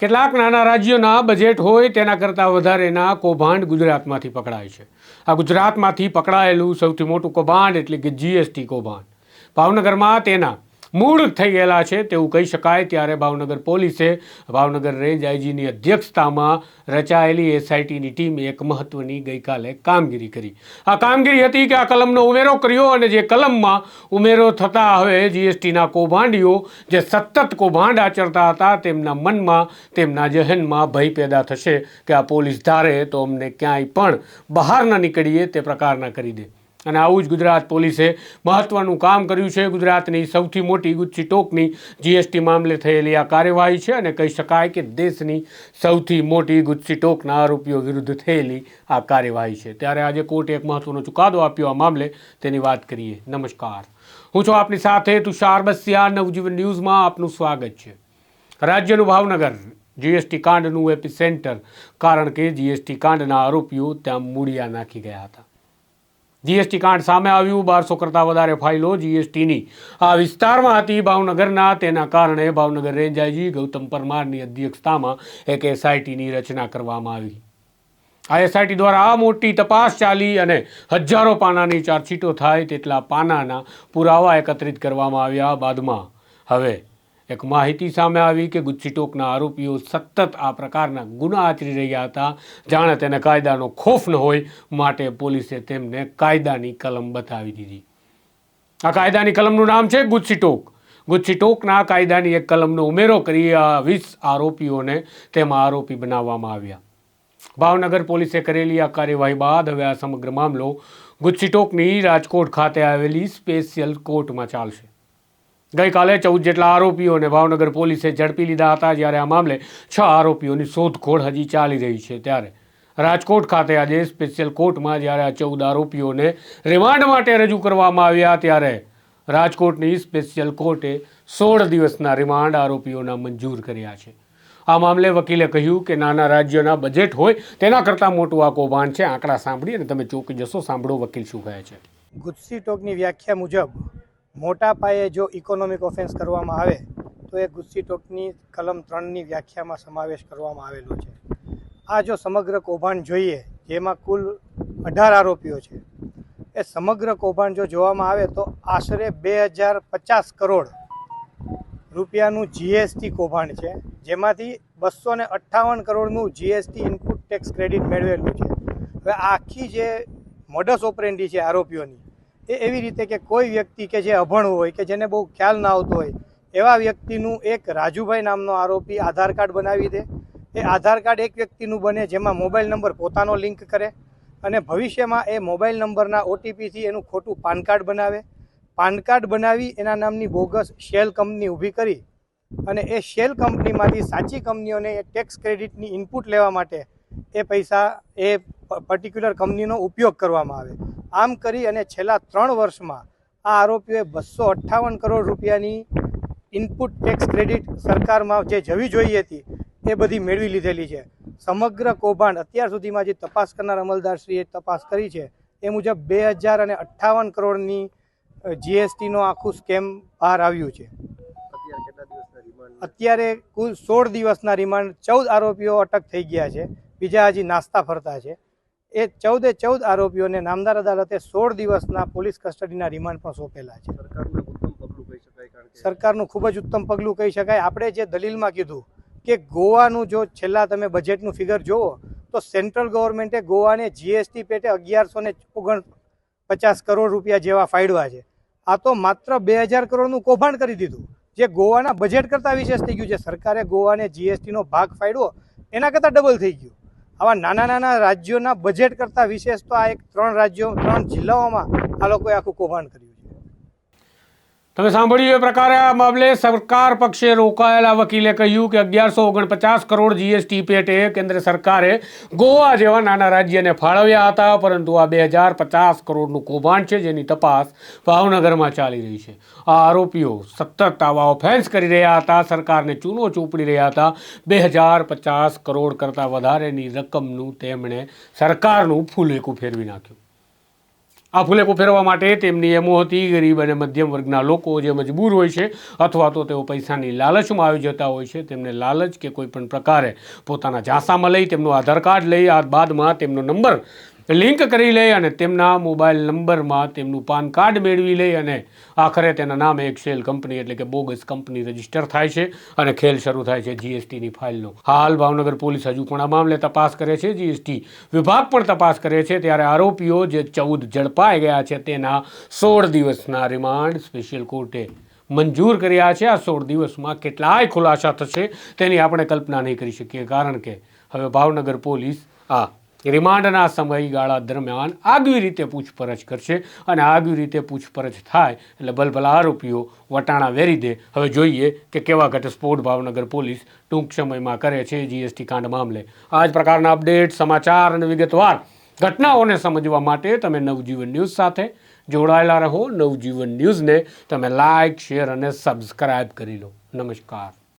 કેટલાક નાના રાજ્યોના બજેટ હોય તેના કરતાં વધારેના કૌભાંડ ગુજરાતમાંથી પકડાય છે. આ ગુજરાતમાંથી પકડાયેલું સૌથી મોટું કૌભાંડ એટલે કે જીએસટી કૌભાંડ. ભાવનગરમાં તેના મૂળ થઈ ગયેલા છે તેવું કહી શકાય. ત્યારે ભાવનગર પોલીસે ભાવનગર રેન્જ આઈજીની અધ્યક્ષતામાં રચાયેલી એસઆઈટીની ટીમે એક મહત્વની ગઈકાલે કામગીરી કરી. આ કામગીરી હતી કે આ કલમનો ઉમેરો કર્યો અને જે કલમમાં ઉમેરો થતા હવે જીએસટીના કૌભાંડીઓ જે સતત કૌભાંડ આચરતા હતા તેમના મનમાં, તેમના જહેનમાં ભય પેદા થશે કે આ પોલીસ ધારે તો અમને ક્યાંય પણ બહાર ન નીકળીએ તે પ્રકારના કરી દે. અને આવું જ ગુજરાત પોલીસે મહત્વનું કામ કર્યું છે. ગુજરાતની સૌથી મોટી ગુચ્છી ટોકની જીએસટી મામલે થયેલી આ કાર્યવાહી છે અને કહી શકાય કે દેશની સૌથી મોટી ગુચ્છી ટોકના આરોપીઓ વિરુદ્ધ થયેલી આ કાર્યવાહી છે. ત્યારે આજે કોર્ટે એક મહત્વનો ચુકાદો આપ્યો આ મામલે. તેની વાત કરીએ. નમસ્કાર. હું છું આપની સાથે તુષાર બસિયા. નવજીવન ન્યૂઝમાં આપનું સ્વાગત છે. રાજ્યનું ભાવનગર જીએસટી કાંડનું એપી સેન્ટર કારણ કે જીએસટી કાંડના આરોપીઓ ત્યાં મૂળિયા નાખી ગયા હતા. જીએસટી કાંડ સામે આવ્યું, બારસો કરતાં વધારે ફાઇલો જીએસટીની. આ વિસ્તારમાં હતી ભાવનગરના, તેના કારણે ભાવનગર રેન્જ આઈજી ગૌતમ પરમારની અધ્યક્ષતામાં એક એસઆઈટીની રચના કરવામાં આવી. આ એસઆઈટી દ્વારા આ મોટી તપાસ ચાલી અને હજારો પાનાની ચાર્જશીટો થાય તેટલા પાનાના પુરાવા એકત્રિત કરવામાં આવ્યા બાદમાં. હવે એક માહિતી સામે આવી કે ગુચ્છીટોકના આરોપીઓ સતત આ પ્રકારના ગુના આચરી રહ્યા હતા. જાણે તેને કાયદાનો ખોફ ન હોય માટે પોલીસે તેમને કાયદાની કલમ બતાવી દીધી. આ કાયદાની કલમનું નામ છે ગુચ્છીટોક ગુચ્છીટોકના કાયદાની એક કલમનો ઉમેરો કરી આ વીસ આરોપીઓને તેમાં આરોપી બનાવવામાં આવ્યા. ભાવનગર પોલીસે કરેલી આ કાર્યવાહી બાદ હવે આ સમગ્ર મામલો ગુચ્છીટોકની રાજકોટ ખાતે આવેલી સ્પેશિયલ કોર્ટમાં ચાલશે. ગઈકાલે ચૌદ જેટલા આરોપીઓને ભાવનગર પોલીસે ઝડપી લીધા હતા જ્યારે આ મામલે છ આરોપીઓની શોધખોળ હજી ચાલી રહી છે. ત્યારે રાજકોટ ખાતે આજે સ્પેશિયલ કોર્ટમાં જ્યારે આ ચૌદ આરોપીઓને રિમાન્ડ માટે રજૂ કરવામાં આવ્યા ત્યારે રાજકોટની સ્પેશિયલ કોર્ટે સોળ દિવસના રિમાન્ડ આરોપીઓના મંજૂર કર્યા છે. આ મામલે વકીલે કહ્યું કે નાના રાજ્યોના બજેટ હોય તેના કરતાં મોટું આ કૌભાંડ છે. આંકડા સાંભળી અને તમે ચોકી જશો. સાંભળો વકીલ શું કહે છે. ગુસ્સી ટોકની વ્યાખ્યા મુજબ મોટા પાયે જો ઇકોનોમિક ઓફેન્સ કરવામાં આવે, તો એ ગુસ્સી ટોકની કલમ ત્રણની વ્યાખ્યામાં સમાવેશ કરવામાં આવેલો છે. આ જો સમગ્ર કૌભાંડ જોઈએ, જેમાં કુલ અઢાર આરોપીઓ છે, એ સમગ્ર કૌભાંડ જો જોવામાં આવે, તો આશરે બે હજાર પચાસ કરોડ રૂપિયાનું જીએસટી કૌભાંડ છે, જેમાંથી બસો ને અઠ્ઠાવન કરોડનું જીએસટી ઇનપુટ ટેક્સ ક્રેડિટ મેળવેલું છે. હવે આખી જે મોડસ ઓપરેન્ડી છે આરોપીઓની એ એવી રીતે કે કોઈ વ્યક્તિ કે જે અભણ હોય, કે જેને બહુ ખ્યાલ ના આવતો હોય, એવા વ્યક્તિનું એક રાજુભાઈ નામનો આરોપી આધાર કાર્ડ બનાવી દે. એ આધાર કાર્ડ એક વ્યક્તિનું બને જેમાં મોબાઈલ નંબર પોતાનો લિંક કરે અને ભવિષ્યમાં એ મોબાઈલ નંબરના ઓટીપીથી એનું ખોટું પાન કાર્ડ બનાવે. પાન કાર્ડ બનાવી એના નામની બોગસ શેલ કંપની ઊભી કરી અને એ શેલ કંપનીમાંથી સાચી કંપનીઓને એ ટેક્સ ક્રેડિટની ઇનપુટ લેવા માટે એ પૈસા, એ પર્ટિક્યુલર કંપનીનો ઉપયોગ કરવામાં આવે. આમ કરી અને છેલ્લા ત્રણ વર્ષમાં આ આરોપીઓએ બસો અઠ્ઠાવન કરોડ રૂપિયાની ઇનપુટ ટેક્સ ક્રેડિટ સરકારમાં જે જવી જોઈએ હતી એ બધી મેળવી લીધેલી છે. સમગ્ર કૌભાંડ અત્યાર સુધીમાં જે તપાસ કરનાર અમલદારશ્રીએ તપાસ કરી છે એ મુજબ બે હજાર અને અઠ્ઠાવન કરોડની જીએસટીનો આખું સ્કેમ બહાર આવ્યું છે. અત્યારે કુલ સોળ દિવસના રિમાન્ડ ચૌદ આરોપીઓ અટક થઈ ગયા છે. બીજા હજી નાસ્તા ફરતા છે. એ ચૌદે ચૌદ આરોપીઓને નામદાર અદાલતે સોળ દિવસના પોલીસ કસ્ટડીના રિમાન્ડ પણ સોંપેલા છે. સરકારનું ખૂબ જ ઉત્તમ પગલું કહી શકાય. આપણે જે દલીલમાં કીધું કે ગોવાનું જો છેલ્લા તમે બજેટનું ફિગર જુઓ તો સેન્ટ્રલ ગવર્મેન્ટે ગોવાને જીએસટી પેટે અગિયારસો ને ઓગણ પચાસ કરોડ રૂપિયા જેવા ફાળવા છે. આ તો માત્ર બે હજાર કરોડનું કૌભાંડ કરી દીધું. જે ગોવાના બજેટ કરતાં વિશેષ થઈ ગયું છે. સરકારે ગોવાને જીએસટીનો ભાગ ફાળવ્યો એના કરતાં ડબલ થઈ ગયું. આવા નાના નાના રાજ્યોના બજેટ કરતાં વિશેષ તો આ એક ત્રણ રાજ્યો, ત્રણ જિલ્લાઓમાં આ લોકોએ આખું કૌભાંડ કર્યું. તમે સાંભળ્યું એ પ્રકારે આ મામલે સરકાર પક્ષે રોકાયેલા વકીલે કહ્યું કે અગિયારસો ઓગણપચાસ કરોડ જીએસટી પેટે કેન્દ્ર સરકારે ગોવા જેવા નાના રાજ્યને ફાળવ્યા હતા, પરંતુ આ બે હજાર પચાસ કરોડનું કૌભાંડ છે જેની તપાસ ભાવનગરમાં ચાલી રહી છે. આ આરોપીઓ સતત આવા ઓફેન્સ કરી રહ્યા હતા, સરકારને ચૂનો ચૂંપડી રહ્યા હતા. બે હજાર પચાસ કરોડ કરતાં વધારેની રકમનું તેમણે સરકારનું ફૂલેકું ફેરવી નાખ્યું. આ ફુલેકો ફેરવવા માટે તેમની એમો હતી, ગરીબ અને મધ્યમ વર્ગના લોકો જે મજબૂર હોય છે, અથવા તો તેઓ પૈસાની લાલચમાં આવી જતા હોય છે, તેમને લાલચ કે કોઈપણ પ્રકારે પોતાના ઝાંસામાં લઈ તેમનું આધાર કાર્ડ લઈ, આ બાદમાં તેમનો નંબર લિંક કરી લે અને તેમના મોબાઈલ નંબરમાં તેમનું પાન કાર્ડ મેળવી લે અને આખરે તેના નામે એક સેલ કંપની એટલે કે બોગસ કંપની રજિસ્ટર થાય છે અને ખેલ શરૂ થાય છે જીએસટીની ફાઇલનો. હાલ ભાવનગર પોલીસ હજુ પણ આ મામલે તપાસ કરે છે. જીએસટી વિભાગ પણ તપાસ કરે છે. ત્યારે આરોપીઓ જે ચૌદ ઝડપાઈ ગયા છે તેના સોળ દિવસના રિમાન્ડ સ્પેશિયલ કોર્ટે મંજૂર કર્યા છે. આ સોળ દિવસમાં કેટલાય ખુલાસા થશે તેની આપણે કલ્પના નહીં કરી શકીએ. કારણ કે હવે ભાવનગર પોલીસ આ રિમાન્ડના સમયગાળા દરમિયાન આગવી રીતે પૂછપરછ કરશે અને આગવી રીતે પૂછપરછ થાય એટલે ભલભલા આરોપીઓ વટાણા વેરી દે હવે જોઈએ કે કેવા ઘટસ્ફોટ ભાવનગર પોલીસ ટૂંક સમયમાં કરે છે જીએસટી કાંડ મામલે. આ જ પ્રકારના અપડેટ, સમાચાર અને વિગતવાર ઘટનાઓને સમજવા માટે તમે નવજીવન ન્યૂઝ સાથે જોડાયેલા રહો. નવજીવન ન્યૂઝને તમે લાઇક શેર અને સબસ્ક્રાઇબ કરી લો. નમસ્કાર.